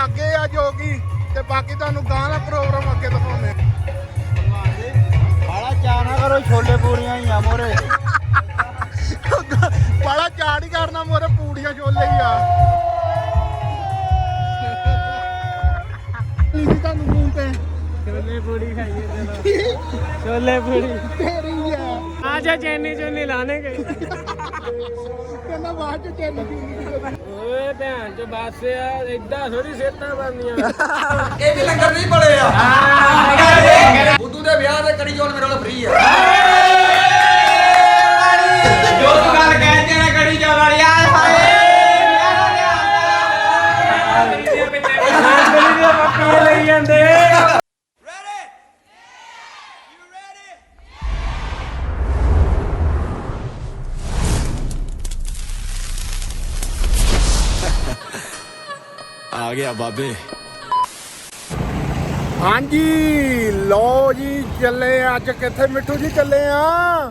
ਲੱਗੇ ਆ ਜੋ ਕਿ ਤੇ ਬਾਕੀ ਤੁਹਾਨੂੰ ਗਾਂ ਦਾ ਪ੍ਰੋਗਰਾਮ ਅੱਗੇ ਦਿਖਾਉਂਦੇ ਬਾਲਾ ਚਾਣਾ ਕਰੋ ਛੋਲੇ ਪੂਰੀਆਂ ਹੀ ਆ ਮੋਰੇ। ਬੜਾ ਚਾੜ ਹੀ ਕਰਨਾ ਮੋਰੇ ਪੂੜੀਆਂ ਛੋਲੇ ਹੀ ਆ। ਛੋਲੇ ਪੂੜੀ ਖਾਈਏ ਚਲੋ ਛੋਲੇ ਪੂੜੀ ਤੇਰੀ ਆ ਆ ਜਾ ਚੈਨੀ ਚੁੰਨੀ ਲਾਣੇ ਗਏ ਕਹਿੰਦਾ ਬਾਅਦ ਚ ਚੱਲ ਓਏ ਭੈਣ ਚ ਬੱਸ ਆ ਏਦਾਂ ਥੋੜੀ ਸੇਤਾਂ ਬਣਦੀਆਂ ਇਹ ਵੀ ਲੰਗਰ ਨਹੀਂ ਬੜੇ ਆ ਬੁੱਧੂ ਦੇ ਵਿਆਹ ਤੇ ਕੜੀ ਚੌਲ ਮੇਰੇ ਕੋਲ ਫ੍ਰੀ ਆ ਜੋ ਤੂੰ ਗੱਲ ਕਹਿੰਦੇ ਨਾ ਕੜੀ ਚੌਲ ਵਾਲੀ ਆ ਹਾਏ ਦੇ ਲਈ ਜਾਂਦੇ ਗਿਆ ਬਾਬੇ। ਹਾਂਜੀ ਲੋ ਜੀ ਚੱਲੇ ਅੱਜ ਕਿੱਥੇ ਮਿੱਠੂ ਜੀ ਚੱਲੇ ਆ?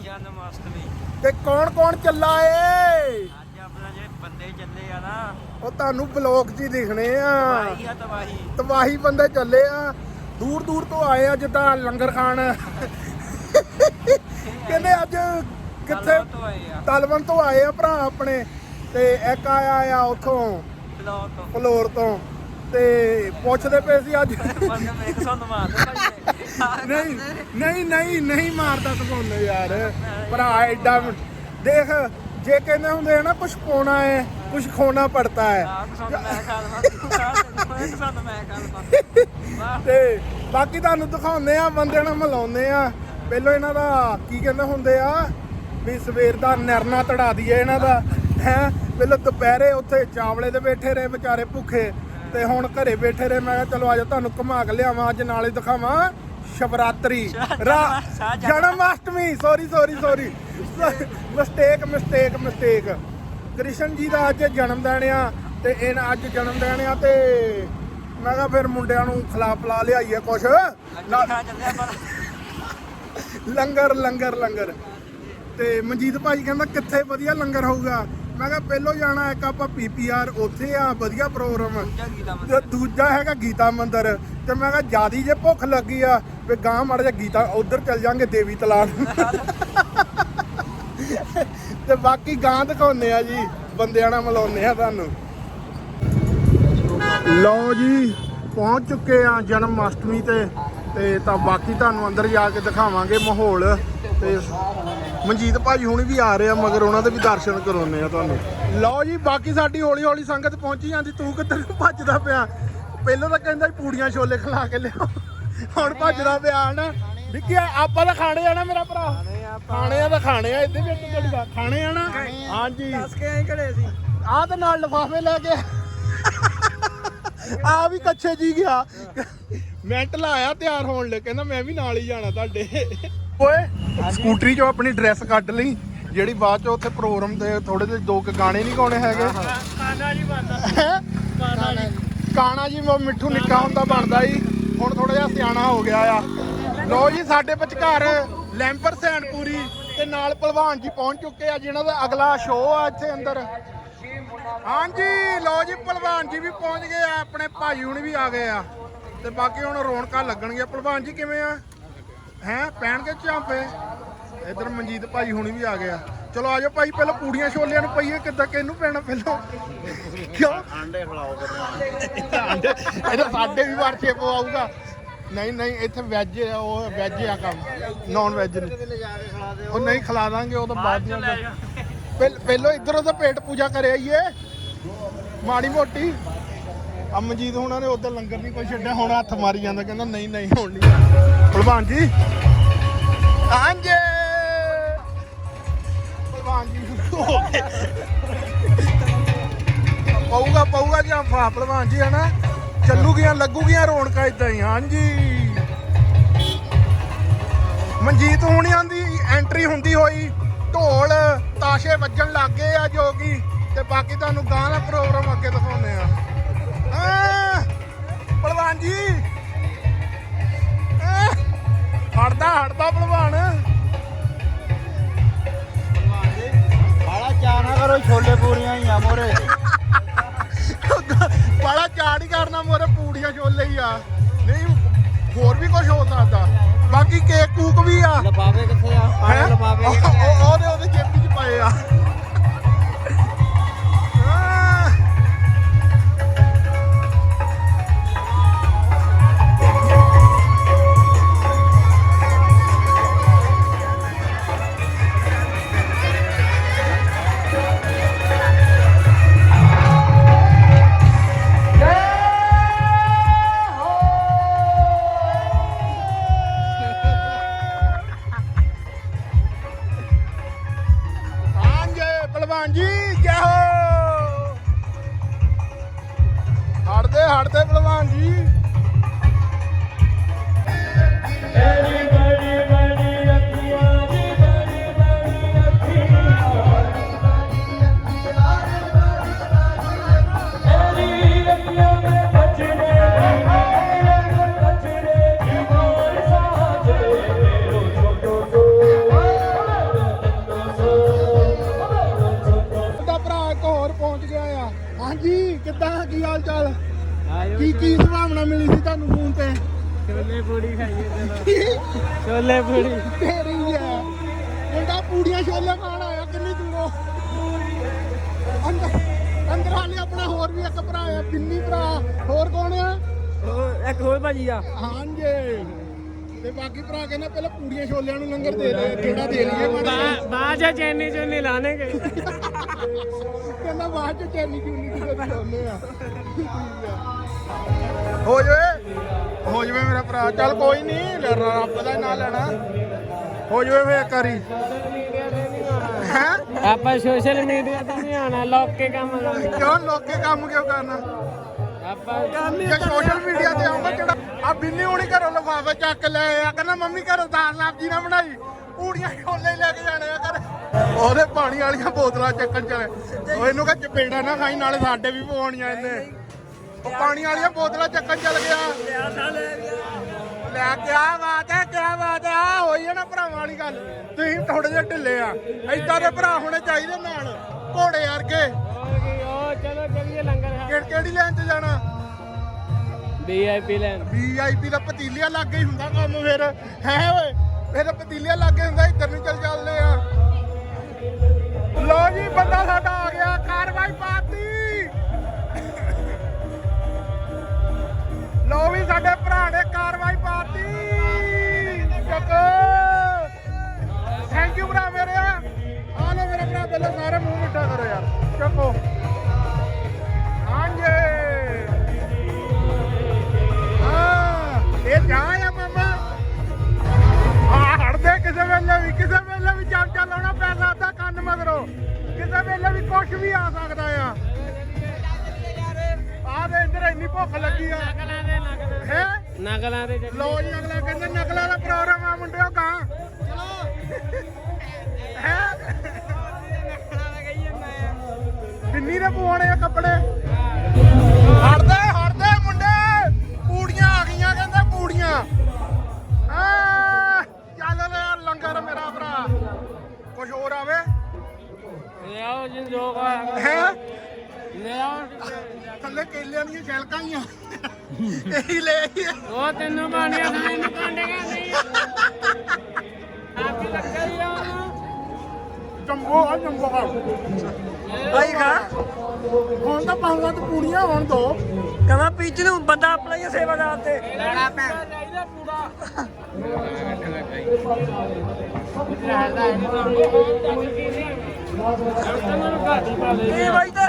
ਤੇ ਕੌਣ ਕੌਣ ਚੱਲਾ ਏ? ਅੱਜ ਆਪਣਾ ਜਿਹੜੇ ਬੰਦੇ ਚੱਲੇ ਆ ਨਾ। ਉਹ ਤੁਹਾਨੂੰ ਬਲੌਗ 'ਚ ਹੀ ਦਿਖਣੇ ਆ। ਭਾਈ ਆ ਤਬਾਹੀ। ਤਬਾਹੀ ਬੰਦੇ ਚੱਲੇ ਆ। ਦੂਰ ਦੂਰ ਤੋਂ ਆਏ ਆ ਜਿੱਦਾਂ ਲੰਗਰ ਖਾਣ। ਕਹਿੰਦੇ ਅੱਜ ਕਿੱਥੇ? ਤਲਵਨ ਤੋਂ ਆਏ ਆ। ਭਰਾ ਆਪਣੇ। ਤੇ ਇੱਕ ਆਇਆ ਆ ਉਥੋਂ। ਤੋਂ। ਫਲੋਰ ਤੋਂ। ਤੇ ਪੁੱਛਦੇ ਪਏ ਸੀ ਅੱਜ। ਪਰ ਮੈਂ 100 ਮਾਰਦੇ ਭਾਈ ਨਹੀਂ ਨਹੀਂ ਨਹੀਂ ਨਹੀਂ ਮਾਰਦਾ ਤੁਹਾਨੂੰ ਯਾਰ। ਭਰਾ ਐਡਾ ਦੇਖ ਜੇ ਕਹਿੰਦੇ ਹੁੰਦੇ ਆ ਨਾ ਕੁਝ ਪਾਉਣਾ ਹੈ ਕੁਝ ਖੋਣਾ ਪੜਤਾ ਹੈ। ਤੇ ਬਾਕੀ ਤੁਹਾਨੂੰ ਦਿਖਾਉਂਦੇ ਆ ਬੰਦੇ ਨਾਲ ਮਿਲਾਉਂਦੇ ਆ ਪਹਿਲਾਂ ਇਹਨਾਂ ਦਾ ਕੀ ਕਹਿੰਦੇ ਹੁੰਦੇ ਆ? ਵੀ ਸਵੇਰ ਦਾ ਨਿਰਨਾ ਤੜਾ ਦਈਏ ਇਹਨਾਂ ਦਾ। ਹੈ? ਪਹਿਲਾਂ ਦੁਪਹਿਰੇ ਉੱਥੇ ਚਾਵਲੇ ਦੇ ਬੈਠੇ ਰਹੇ ਵਿਚਾਰੇ ਭੁੱਖੇ। ਤੇ ਹੁਣ ਘਰੇ ਬੈਠੇ ਰਹੇ ਮੈਂ ਕਿਹਾ ਚਲੋ ਆਜੋ ਤੁਹਾਨੂੰ ਘੁਮਾ ਕੇ ਲਿਆਵਾਂ ਅੱਜ ਨਾਲੇ ਦਿਖਾਵਾਂ Shivratri. Janmashtami sorry sorry sorry mistake mistake mistake Krishna ji ਦਾ ਅੱਜ ਜਨਮ ਦਿਨ ਆ ਤੇ ਇਹਨਾਂ ਅੱਜ ਜਨਮ ਦਿਨ ਆ ਤੇ ਮੈਂ ਕਿਹਾ ਫਿਰ ਮੁੰਡਿਆਂ ਨੂੰ ਖਿਲਾ ਪਲਾ ਲਿਆਈਏ ਕੁਛ। ਲੰਗਰ ਲੰਗਰ ਲੰਗਰ। ਤੇ ਮਨਜੀਤ ਭਾਈ ਕਹਿੰਦਾ ਕਿੱਥੇ ਵਧੀਆ ਲੰਗਰ ਹੋਊਗਾ? ਮੈਂ ਕਿਹਾ ਪਹਿਲੋਂ ਜਾਣਾ ਇੱਕ ਆਪਾਂ ਪੀਪੀਆਰ ਉੱਥੇ ਆ ਵਧੀਆ ਪ੍ਰੋਗਰਾਮ ਤੇ ਦੂਜਾ ਹੈਗਾ ਗੀਤਾ ਮੰਦਿਰ। ਤੇ ਮੈਂ ਕਿਹਾ ਜਿਆਦੀ ਜੇ ਭੁੱਖ ਲੱਗੀ ਆ ਵੀ ਗਾਂ ਮੜ ਜਾ ਗੀਤਾ ਉਧਰ ਚੱਲ ਜਾਾਂਗੇ ਦੇਵੀ ਤਲਾਬ। ਤੇ ਬਾਕੀ ਗਾਂ ਦਿਖਾਉਨੇ ਆ ਜੀ ਬੰਦਿਆਂ ਨਾਲ ਮਿਲਾਉਨੇ ਆ ਤੁਹਾਨੂੰ। ਲਓ ਜੀ ਪਹੁੰਚ ਚੁੱਕੇ ਆ ਜਨਮ ਅਸ਼ਟਮੀ ਤੇ ਤੇ ਤਾਂ ਬਾਕੀ ਤੁਹਾਨੂੰ ਅੰਦਰ ਜਾ ਕੇ ਦਿਖਾਵਾਂਗੇ ਮਾਹੌਲ। ਤੇ ਮਨਜੀਤ ਭਾਜੀ ਹੁਣ ਵੀ ਆ ਰਹੇ ਆ, ਮਗਰ ਉਹਨਾਂ ਦੇ ਵੀ ਦਰਸ਼ਨ ਕਰਾਉਨੇ ਆ ਤੁਹਾਨੂੰ। ਲਓ ਜੀ, ਬਾਕੀ ਸਾਡੀ ਹੌਲੀ ਹੌਲੀ ਸੰਗਤ ਪਹੁੰਚੀ ਜਾਂਦੀ, ਤੂੰ ਕਿੱਧਰ ਨੂੰ ਭੱਜਦਾ ਪਿਆ? ਪਹਿਲਾਂ ਤਾਂ ਕਹਿੰਦਾ ਪੂੜੀਆਂ ਛੋਲੇ ਖਿਲਾ ਕੇ ਲਿਆਓ। ਹੁਣ ਭੱਜਦਾ ਪਿਆ ਨਾ ਵਿੱਕੀ, ਆਪਾਂ ਤਾਂ ਖਾਣੇ ਆ ਮੇਰਾ ਭਰਾ। ਖਾਣੇ ਆ ਤਾਂ ਖਾਣੇ ਆ, ਇੱਥੇ ਵੀ ਤੁਹਾਡੀ ਖਾਣੇ ਆ ਨਾ? ਹਾਂਜੀ। ਦੱਸ ਕੇ ਆਏ ਘੜੇ ਸੀ ਆਹ ਤੇ ਨਾਲ ਲਫਾਫੇ ਲੈ ਕੇ। ਆ ਵੀ ਕੱਛੇ ਜੀ ਗਿਆ। ਮਿੰਟ ਲਾਇਆ ਤਿਆਰ ਹੋਣ ਲਈ, ਕਹਿੰਦਾ ਮੈਂ ਵੀ ਨਾਲ ਹੀ ਜਾਣਾ ਤੁਹਾਡੇ। ਓਏ ਸਕੂਟਰੀ 'ਚੋਂ ਆਪਣੀ ਡਰੈਸ ਕੱਢ ਲਈ ਜਿਹੜੀ ਬਾਅਦ 'ਚ ਉੱਥੇ ਪ੍ਰੋਗਰਾਮ ਦੇ ਥੋੜੇ ਜਿਹੇ ਦੋ ਕੁ ਗਾਣੇ ਨਹੀਂ ਗਾਉਣੇ ਹੈਗੇ। ਕਾਨਾ ਜੀ ਬੰਦਾ ਹੈਂ? ਕਾਣਾ ਜੀ। ਮੈਂ ਮਿੱਠੂ ਨਿੱਕਾ ਹੁੰਦਾ ਬਣਦਾ ਜੀ। ਹੁਣ ਥੋੜਾ ਜਿਹਾ ਸਿਆਣਾ ਹੋ ਗਿਆ ਆ। ਲੋ ਜੀ ਸਾਡੇ ਵਿਚਕਾਰ ਲੈਂਪਰ ਸੈਨਪੂਰੀ ਤੇ ਨਾਲ ਪਹਿਲਵਾਨ ਜੀ ਪਹੁੰਚ ਚੁੱਕੇ ਆ ਜਿਨ੍ਹਾਂ ਦਾ ਅਗਲਾ ਸ਼ੋਅ ਆ ਇੱਥੇ ਅੰਦਰ। ਹਾਂਜੀ ਲੋ ਜੀ ਪਹਿਲਵਾਨ ਜੀ ਵੀ ਪਹੁੰਚ ਗਏ ਆ ਆਪਣੇ ਭਾਈ ਹੁਣੀ ਵੀ ਆ ਗਏ ਆ। ਤੇ ਬਾਕੀ ਹੁਣ ਰੌਣਕਾਂ ਲੱਗਣਗੀਆਂ। ਪਹਿਲਵਾਨ ਜੀ ਕਿਵੇਂ ਆ? ਹੈਂ? ਪੈਣਗੇ ਚਾਂਪੇ ਇਧਰ ਮਨਜੀਤ ਭਾਈ ਹੁਣੀ ਵੀ ਆ ਗਏ ਆ ਚਲੋ ਆਜੋ ਭਾਈ ਪਹਿਲਾਂ ਪੂੜੀਆਂ ਛੋਲਿਆਂ ਨੂੰ ਪਈਏ ਕਿੱਦਾਂ ਕਿਹਨੂੰ ਪੈਣਾ ਪਹਿਲਾਂ? ਕਿਉਂ? ਆਂਡੇ ਖਿਲਾਓ ਆਂਡੇ? ਇਹਦਾ ਸਾਡੇ ਵੀ ਵਾਰ ਛੇ ਪਵਾਊਗਾ। ਨਹੀਂ ਨਹੀਂ ਇੱਥੇ ਵੈਜ ਉਹ ਵੈਜ ਆ ਕੰਮ। ਨਾਨ ਵੈਜ ਨਹੀਂ। ਉਹ ਨਹੀਂ ਖਿਲਾ ਦਾਂਗੇ ਉਹ ਤਾਂ ਬਾਅਦ ਪਹਿ- ਪਹਿਲੋਂ ਇਧਰੋਂ ਤਾਂ ਪੇਟ ਪੂਜਾ ਕਰੇ ਆਈਏ ਮਾੜੀ ਮੋਟੀ। ਅਮਜੀਤ ਹੁਣਾਂ ਨੇ ਉਧਰ ਲੰਗਰ ਨਹੀਂ ਕੋਈ ਛੱਡਿਆ ਹੁਣ ਹੱਥ ਮਾਰੀ ਜਾਂਦਾ ਕਹਿੰਦਾ ਨਹੀਂ ਨਹੀਂ ਹੁਣ ਨਹੀਂ। ਭਲਵਾਨ ਜੀ। ਹਾਂਜੀ। ਭਲਵਾਨ ਜੀ ਪਊਗਾ ਪਊਗਾ ਜਾਂ ਫਾ ਭਲਵਾਨ ਜੀ ਹਨਾ? ਚੱਲੂਗੀਆਂ ਲੱਗੂਗੀਆਂ ਰੌਣਕਾਂ ਇਦਾਂ ਹੀ ਹਾਂਜੀ। ਮਨਜੀਤ ਹੁਣਿਆਂ ਦੀ ਐਂਟਰੀ ਹੁੰਦੀ ਹੋਈ ਢੋਲ ਤਾਸ਼ੇ ਵੱਜਣ ਲੱਗ ਗਏ ਆ ਜੋ ਕਿ ਤੇ ਬਾਕੀ ਤੁਹਾਨੂੰ ਗਾਂ ਦਾ ਪ੍ਰੋਗਰਾਮ ਅੱਗੇ ਦਿਖਾਉਂਦੇ ਆ। ਆ ਭਲਵਾਨ ਜੀ। ਹਟਦਾ ਹਟਦਾ ਭਲਵਾਨ। ਬਾਲਾ ਚਾਣਾ ਕਰੋ ਛੋਲੇ ਪੂਰੀਆਂ ਹੀ ਆ ਮੋਰੇ। ਬੜਾ ਚਾੜ ਹੀ ਕਰਨਾ ਮੋਰੇ ਪੂੜੀਆਂ ਛੋਲੇ ਹੀ ਆ। ਨਹੀਂ ਹੋਰ ਵੀ ਕੁਝ ਹੋ ਸਕਦਾ। ਬਾਕੀ ਕੇਕ ਕੂਕ ਵੀ ਆ। ਲਪਾਵੇ ਕਿੱਥੇ ਆ? ਹੈਂ? ਛੋਲੇ ਪੂੜੀ ਤੇਰੀ ਹੈ। ਮੁੰਡਾ ਪੂੜੀਆਂ ਛੋਲੇ ਖਾਣ ਆਇਆ ਕਿੰਨੀ ਦੂਰੋਂ। ਅੰਦਰ ਅੰਦਰ ਹਾਲੇ ਆਪਣਾ ਹੋਰ ਵੀ ਇੱਕ ਭਰਾ ਆ ਬਿੰਨੀ ਭਰਾ। ਹੋਰ ਕੌਣ ਆ? ਇੱਕ ਹੋਰ ਭਾਜੀ ਆ। ਹਾਂਜੀ। ਤੇ ਬਾਕੀ ਭਰਾ ਕਹਿੰਦੇ ਪਹਿਲਾਂ ਪੂੜੀਆਂ ਛੋਲਿਆਂ ਨੂੰ ਲੰਗਰ ਦੇ ਦੇ ਕਿਹੜਾ ਦੇ ਲਈਏ ਜਿਹਾ। ਬਾਜਾ ਚੈਨੀ ਚੁੰਨੀ ਲਾਣੇ ਗਏ ਕਹਿੰਦਾ ਬਾਅਦ ਚ ਚੈਨੀ ਚੂਨੀ ਲਾਉਂਦੇ ਆ। ਹੋ ਜਾਵੇ। ਹੋ ਜਾਵੇ ਮੇਰਾ ਭਰਾ। ਚੱਲ ਕੋਈ ਨਹੀਂ ਰੱਬ ਦਾ ਨਾਂ ਲੈਣਾ। ਹੋ ਜਾਵੇ ਫੇਰ ਇੱਕ ਵਾਰੀ। ਹੈ? ਆਪਾਂ ਸੋਸ਼ਲ ਮੀਡੀਆ ਤੇ ਨਹੀਂ ਆਣਾ ਲੋਕ ਕੇ ਕੰਮ ਲਾਉਣਾ ਕਿਉਂ ਲੋਕੇ ਕੰਮ ਕਿਉਂ ਕਰਨਾ? ਆਪਾਂ ਜੇ ਸੋਸ਼ਲ ਮੀਡੀਆ ਤੇ ਆਉਂਦਾ ਜਿਹੜਾ ਆ ਬਿੰਨੀ ਹੁਣੀ ਘਰੋਂ ਲਫਾਫੇ ਚੱਕ ਲੈ ਆ ਕਹਿੰਦਾ ਮੰਮੀ ਘਰੋਂ ਦਾਲ ਸਬਜ਼ੀ ਨਾ ਬਣਾਈ। ਪੂੜੀਆਂ ਛੋਲੇ ਲੈ ਕੇ ਜਾਣੇ ਆ ਘਰ। ਉਹਦੇ ਪਾਣੀ ਵਾਲੀਆਂ ਬੋਤਲਾਂ ਚੱਕਣ ਚਲੇ। ਉਹ ਇਹਨੂੰ ਕਹ ਚਪੇੜਾ ਨਾ ਖਾਈ ਨਾਲੇ ਸਾਡੇ ਵੀ ਪਵਾਉਣੀਆਂ ਇਹਨੇ। ਉਹ ਪਾਣੀ ਵਾਲੀਆਂ ਬੋਤਲਾਂ ਚੱਕਣ ਚੱਲ ਗਿਆ। ਲੈ ਕਿਆ ਬਾਤ ਹੈ ਕਿਆ ਬਾਤ ਹੈ ਆ ਹੋਈ ਹੈ ਨਾ ਭਰਾਵਾਂ ਵਾਲੀ ਗੱਲ। ਤੁਸੀਂ ਥੋੜੇ ਜਿਹੇ ਢਿੱਲੇ ਆ। ਏਦਾਂ ਦੇ ਭਰਾ ਹੋਣੇ ਚਾਹੀਦੇ ਨਾਲ ਘੋੜੇ ਵਰਗੇ। ਉਹ ਚਲੋ ਚੱਲੀਏ ਲੰਗਰ ਖਾ ਕਿਹੜੀ ਕਿਹੜੀ ਲਾਈਨ 'ਚ ਜਾਣਾ ਵੀਆਈਪੀ ਲੈਣ ਵੀਆਈਪੀ ਦਾ ਪਤੀਲੀਆ ਲੱਗ ਹੀ ਹੁੰਦਾ ਕੰਮ ਫਿਰ। ਹੈ ਓਏ ਫਿਰ ਪਤੀਲੀਆ ਲੱਗ ਹੁੰਦਾ ਇੱਧਰ ਨੂੰ ਚੱਲ ਚੱਲਦੇ ਆ। ਲੋ ਜੀ ਬੰਦਾ ਸਾਡਾ ਆ ਗਿਆ ਕਾਰਵਾਈ ਪਾਤੀ। ਆ ਸਕਦਾ ਆ। ਆ ਦੇ ਇੰਦਰ ਇੰਨੀ ਭੁੱਖ ਲੱਗੀ ਆ। ਨਕਲਾਂ ਦੇ ਨਕਲਾਂ ਹੈ ਦੇ। ਲੋ ਜੀ ਅਗਲਾ ਕਹਿੰਦੇ ਨਕਲਾਂ ਦਾ ਪ੍ਰੋਗਰਾਮ ਆ ਮੁੰਡਿਓ ਗਾਂ। ਬਿੰਨੀ ਦੇ ਪਵਾਉਣੇ ਆ ਕੱਪੜੇ। ਹੜਦੇ ਹੜਦੇ ਮੁੰਡੇ। ਪੂੜੀਆਂ ਆ ਗਈਆਂ ਕਹਿੰਦੇ ਪੂੜੀਆਂ। ਆ ਚੱਲ ਲੈ ਲੰਗਰ ਮੇਰਾ ਭਰਾ। ਕੁਝ ਹੋਰ ਆਵੇ? ਲੈ ਆਓ ਜੀ ਜੋ ਹੈ? ਲੈ ਆਓ ਥੱਲੇ ਕੇਲਿਆਂ ਦੀਆਂ ਛਿਲਕਾਂ ਹੀ ਆ ਇਹੀ ਲੈ ਆਈ ਆ। ਉਹ ਤੈਨੂੰ ਬਾਣੀਆਂ ਖਾਣੇ ਨੂੰ ਕਾਂਡੇਗਾ ਨਹੀਂ। ਆਪੀ ਲੱਗਾ ਹੀ ਆ ਉਹਨੂੰ। ਜੰਬੋ ਆ ਜੰਬੋ ਆ। ਭਾਈ ਖਾ। ਹੁਣ ਤਾਂ ਪੰਗਾਂ ਤੇ ਪੂੜੀਆਂ ਹੋਣ ਦੋ। ਕਹਾਂ ਪੀਚ ਨੂੰ ਬੰਦਾ ਆਪਣਾ ਹੀ ਆ ਸੇਵਾਦਾਰ ਤੇ। ਲੈਣਾ ਪੈ ਚਾਹੀਦਾ ਪੂਰਾ ਕੀ ਬਾਈ ਤੇ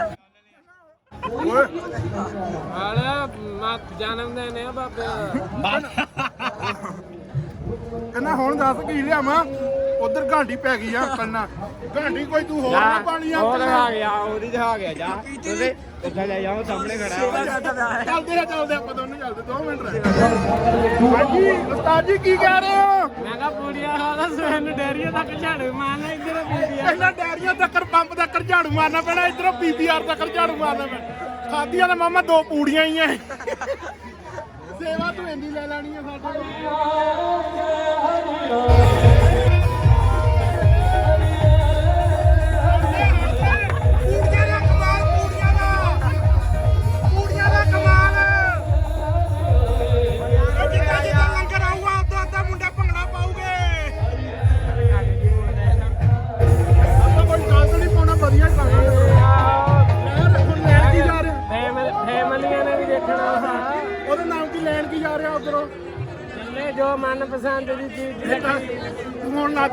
ਜਨਮ ਬਾਬੇ ਕਹਿੰਦਾ ਹੁਣ ਦੱਸ ਕੀ ਲਿਆਵਾਂ? ਉਧਰ ਗਾਂਢੀ ਪੈ ਗਈ ਆ ਕੰਨਾ। ਗਾਂਢੀ ਕੋਈ ਤੂੰ ਹੋਰ ਨਾ ਪਾਣੀ ਆ ਉਹ ਦਿਖਾ ਗਿਆ ਉਹਦੀ ਦਿਖਾ ਗਿਆ ਜਾ। ਉਹਦੇ ਉੱਥੇ ਲੈ ਜਾਓ ਸਾਹਮਣੇ ਖੜਾ ਚੱਲਦੇ ਆ ਚੱਲਦੇ ਆਪਾਂ ਦੋਨੇ ਚੱਲਦੇ 2 ਮਿੰਟ ਰਹਿ। ਹਾਂਜੀ ਉਸਤਾਦ ਜੀ ਕੀ ਕਹਿ ਰਹੇ ਹੋ? ਮੈਂ ਕਿਹਾ ਪੂੜੀਆਂ ਖਾਦਾ ਸਵੇਰ ਨੂੰ ਡੈਰੀਆਂ ਤੱਕ ਝਾੜੂ ਮਾਰਨਾ, ਇੱਧਰ ਬੀਬੀਆਂ ਪਹਿਲਾਂ ਡੈਰੀਆਂ ਤੱਕਰ ਪੰਪ ਤੱਕ ਝਾੜੂ ਮਾਰਨਾ ਪੈਣਾ, ਇਧਰੋਂ ਪੀਪੀਆਰ ਤੱਕ ਝਾੜੂ ਮਾਰਨਾ ਪੈਣਾ। ਖਾਦੀਆਂ ਦਾ ਮਾਮਾ ਦੋ ਪੂੜੀਆਂ ਹੀ ਐ ਸੇਵਾ ਤੂੰ ਇੰਨੀ ਲੈ ਲੈਣੀ ਆ ਸਾਡੇ ਪੂੜੀਆਂ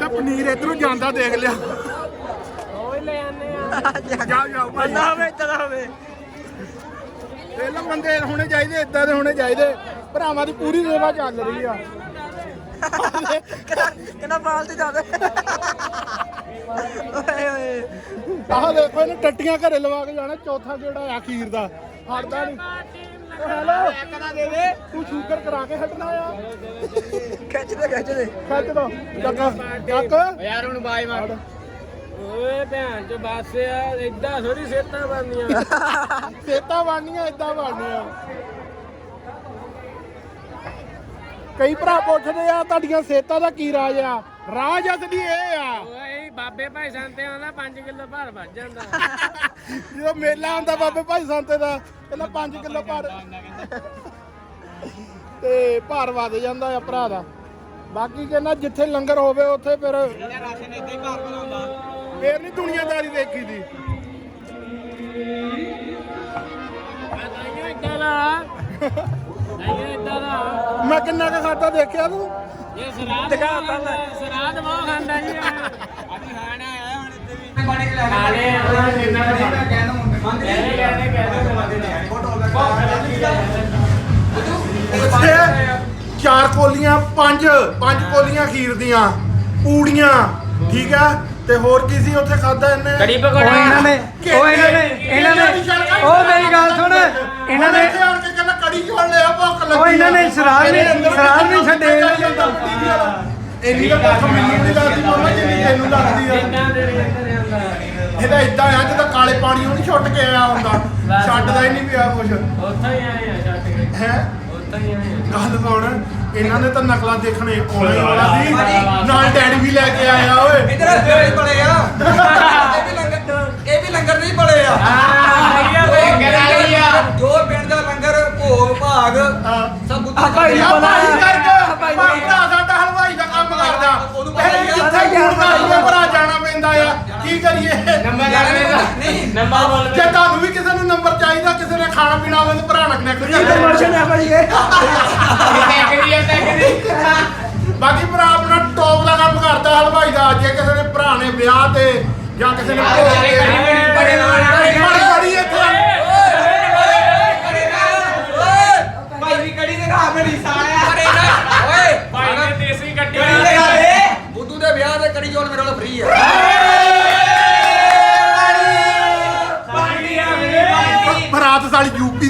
ਲੱਗਦਾ ਪਨੀਰ ਇਧਰੋਂ ਜਾਂਦਾ ਦੇਖ ਲਿਆ। ਹੀ ਲੈ ਆਨੇ ਆ ਜਾਓ ਭਾਈ। ਬੰਦਾ ਹੋਵੇ ਇਦਾਂ ਹੋਵੇ। ਇਹ ਲੋ ਬੰਦੇ ਹੋਣੇ ਚਾਹੀਦੇ ਇਦਾਂ ਦੇ ਹੋਣੇ ਚਾਹੀਦੇ। ਭਰਾਵਾਂ ਦੀ ਪੂਰੀ ਸੇਵਾ ਚੱਲ ਰਹੀ ਆ। ਕਿੰਨਾ ਬਾਲ ਤੇ ਜਾਵੇ ਓਏ ਓਏ। ਆਹ ਦੇਖੋ ਇਹਨੇ ਟੱਟੀਆਂ ਘਰੇ ਲਵਾ ਕੇ ਜਾਣਾ ਚੌਥਾ ਜਿਹੜਾ ਆ ਖੀਰ ਦਾ। ਹਟਦਾ ਨਹੀਂ ਓ ਹੈਲੋ ਕਦਾ ਦੇ ਦੇ ਤੂੰ ਸ਼ੂਗਰ ਕਰਾ ਕੇ ਹਟਣਾ ਆ ਖਿੱਚ ਦੇ ਖਿੱਚ ਦੇ ਖੱਜ ਦੋ ਚੱਕ ਚੱਕ ਯਾਰ ਹੁਣ ਬਾਈ ਮਾਰ ਓਏ ਭੈਣ ਚ ਬੱਸ ਆ ਏਦਾਂ ਥੋੜੀ ਸੇਤਾਂ ਬਣਦੀਆਂ ਸੇਤਾ ਬਣਨੀਆਂ ਇਦਾਂ ਬਣਨੀਆਂ ਕਈ ਭਰਾ ਪੁੱਛਦੇ ਆ, ਤੁਹਾਡੀਆਂ ਸੇਤਾਂ ਦਾ ਕੀ ਰਾਜ ਆ? ਰਾਜ ਅਸਲੀ ਇਹ ਆ ਬਾਬੇ ਭਾਈ ਸੰਤੇ ਆਉਂਦਾ 5 ਕਿਲੋ ਭਾਰ ਵੱਜ ਜਾਂਦਾ। ਜਦੋਂ ਮੇਲਾ ਆਉਂਦਾ ਬਾਬੇ ਭਾਈ ਸੰਤੇ ਦਾ ਕਹਿੰਦਾ 5 ਕਿਲੋ ਭਾਰ। ਤੇ ਭਾਰ ਵਧ ਜਾਂਦਾ ਆ ਭਰਾ ਦਾ। ਬਾਕੀ ਕਹਿੰਦਾ ਜਿੱਥੇ ਲੰਗਰ ਹੋਵੇ ਉੱਥੇ ਫਿਰ ਫੇਰ ਨਹੀਂ ਦੁਨੀਆਦਾਰੀ ਦੇਖੀ ਦੀ। ਨਹੀਂ ਮੈਂ ਕਿੰਨਾ ਕੁ ਖਾਦਾ ਦੇਖਿਆ ਤੂੰ? ਇਹ ਸਰਾਧ ਦਿਖਾਤਾ ਸਰਾਧ ਬਹੁਤ ਖਾਂਦਾ ਜੀ। ਵੀ ਬਣ ਕੇ ਖਾਣੇ ਆ। ਜਿੰਨਾ ਮੈਂ ਕਹਿੰਦਾ ਹੁਣ ਕਹਿੰਦੇ ਕਹਿੰਦੇ ਕਹਿੰਦੇ ਇੱਥੇ ਚਾਰ ਕੋਲੀਆਂ ਪੰਜ ਪੰਜ ਕੋਲੀਆਂ ਖੀਰ ਦੀਆਂ ਪੂੜੀਆਂ ਠੀਕ ਆ? ਤੇ ਹੋਰ ਕੀ ਸੀ ਉੱਥੇ ਖਾਦਾ ਇਹਨੇ? ਕੜੀ ਉਹ ਇਹਨਾਂ ਨੇ ਉਹ ਇਹਨਾਂ ਨੇ ਇਹਨਾਂ ਨੇ ਉਹ ਮੇਰੀ ਗੱਲ ਸੁਣ। ਇਹਨਾਂ ਨੇ ਇੱਥੇ ਆਣ ਕੇ ਕਹਿੰਦਾ ਕੜੀ ਚੋਲ ਲਿਆ ਭੁੱਖ ਲੱਗੀ ਉਹ ਇਹਨਾਂ ਨੇ। ਸ਼ਰਾਬ ਅੰਦਰ ਸ਼ਰਾਬ ਵੀ ਛੱਡੇ। ਇੰਨੀ ਤਾਂ ਭੁੱਖ ਮੈਨੂੰ ਨਹੀਂ ਲੱਗਦੀ ਮਾਮਾ ਜਿੰਨੀ ਤੈਨੂੰ ਲੱਗਦੀ ਆ। ਦੇ ਆਉਂਦਾ ਇਹਦਾ ਇਦਾਂ ਆ ਜਿੱਦਾਂ ਕਾਲੇ ਪਾਣੀ ਉਹ ਨਹੀਂ ਛੁੱਟ ਕੇ ਆਇਆ ਹੁੰਦਾ। ਛੱਡਦਾ ਹੀ ਨਹੀਂ ਪਿਆ ਕੁਝ ਉੱਥੋਂ ਹੀ ਆਏ ਆ ਛੱਡ ਕੇ। ਹੈ? ਉੱਥੋਂ ਹੀ ਆਏ ਆ। ਗੱਲ ਸੁਣ ਇਹਨਾਂ ਨੇ ਤਾਂ ਨਕਲਾਂ ਦੇਖਣੇ ਹੀ ਵਾਲਾ ਸੀ। ਨਾਲ ਡੈਡੀ ਵੀ ਲੈ ਕੇ ਆਇਆ ਓਏ। ਇਧਰ ਇਹ ਬੜੇ ਆ। ਇਹ ਵੀ ਲੰਗਰ ਇਹ ਵੀ ਲੰਗਰ ਨਹੀਂ ਬੜੇ ਆ। ਜੋ ਪਿੰਡ ਦਾ ਲੰਗਰ ਭੋਗ ਭਾਗ ਹਾਂ। ਸਭ ਕਰਕੇ ਭਾਈ ਭਰਾ ਸਾਡਾ ਹਲਵਾਈ ਦਾ ਕੰਮ ਕਰਦਾ ਇਹ ਜਿੱਥੇ ਗੁਰਦਾ ਹੀ ਭਰਾ ਜਾਣਾ ਪੈਂਦਾ ਆ ਕੀ ਕਰੀਏ ਨਹੀਂ ਨੰਬਰ ਬੋਲ ਜੇ ਤੁਹਾਨੂੰ ਵੀ ਕਿਸੇ ਨੂੰ ਨੰਬਰ ਚਾਹੀਦਾ ਕਿਸੇ ਨੇ ਖਾਣਾ ਪੀਣਾ ਹੋਵੇ ਤਾਂ ਭਰਾ ਨਾਲ ਕਨੈਕਟ ਕਰ ਹੈ ਭਾਈ ਇਹ। ਬਾਕੀ ਭਰਾ ਆਪਣਾ ਟੌਪ ਦਾ ਕੰਮ ਕਰਦਾ ਹਲਵਾਈ ਦਾ ਜੇ ਕਿਸੇ ਨੇ ਭਰਾ ਨੇ ਵਿਆਹ ਤੇ ਜਾਂ ਕਿਸੇ ਨੇ ਭੋਗ ਤੇ। ਬੜੇ ਨਾਲ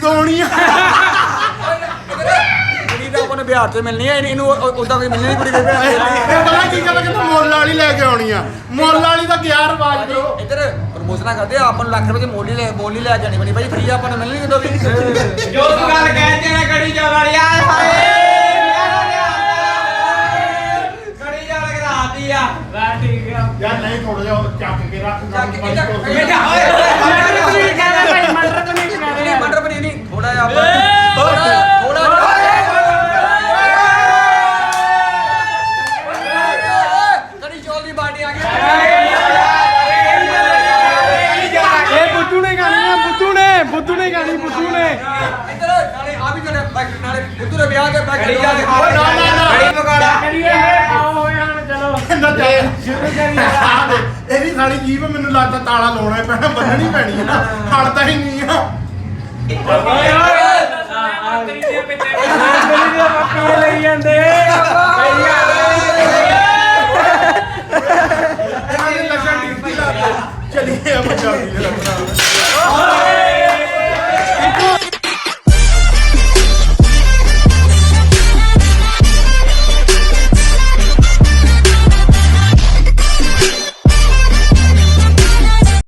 ਆ ਕੁੜੀ ਤਾਂ ਆਪਾਂ ਨੂੰ ਬਿਹਾਰ ਤੋਂ ਮਿਲਣੀ ਹੈ ਇਹਨੂੰ ਉਦਾਂ ਕੋਈ ਮਿਲਣੀ ਕੁੜੀ ਦੇ ਵਿਆਹ ਇਹ ਪਤਾ ਕੀ ਗੱਲ ਕਹਿੰਦਾ ਮੁੱਲ ਵਾਲੀ ਲੈ ਕੇ ਆਉਣੀ ਆ ਮੁੱਲ ਵਾਲੀ ਦਾ ਗਿਆ ਰਵਾਜ ਕਰੋ ਇੱਧਰ ਪ੍ਰਮੋਸ਼ਨਾਂ ਕਰਦੇ ਆ ਆਪਾਂ ਨੂੰ ਲੱਖ ਰੁਪਏ ਦੀ ਮੋਲੀ ਲੈ ਮੋਲੀ ਲੈ ਜਾਣੀ ਬਣੀ ਭਾਈ ਫ੍ਰੀ ਆਪਾਂ ਨੂੰ ਮਿਲਣੀ ਕਿਦੋਂ ਵੀ ਜੋ ਤੂੰ ਗੱਲ ਕਹਿੰਦੇ ਨਾ ਕੜੀ ਚੌਲ ਵਾਲੀ ਆਏ ਹਾਏ ਕੜੀ ਚੌਲ ਕਰਾਤੀ ਆ ਵਾ ਠੀਕ ਆ ਯਾਰ ਨਹੀਂ ਥੋੜਾ ਜਿਹਾ ਚੱਕ ਕੇ ਰੱਖ ਚੱਕ ਕੇ ਚੱਕ ਕੇ ਓਏ ਦੇ ਬੱਕਰੀ ਲਈ ਜਾਂਦੇ? ਇਹਨਾਂ ਨੇ ਲੱਗਾ ਡਿਊਟੀ ਲਾ ਚਲੀਏ ਆ ਬੱਚਾ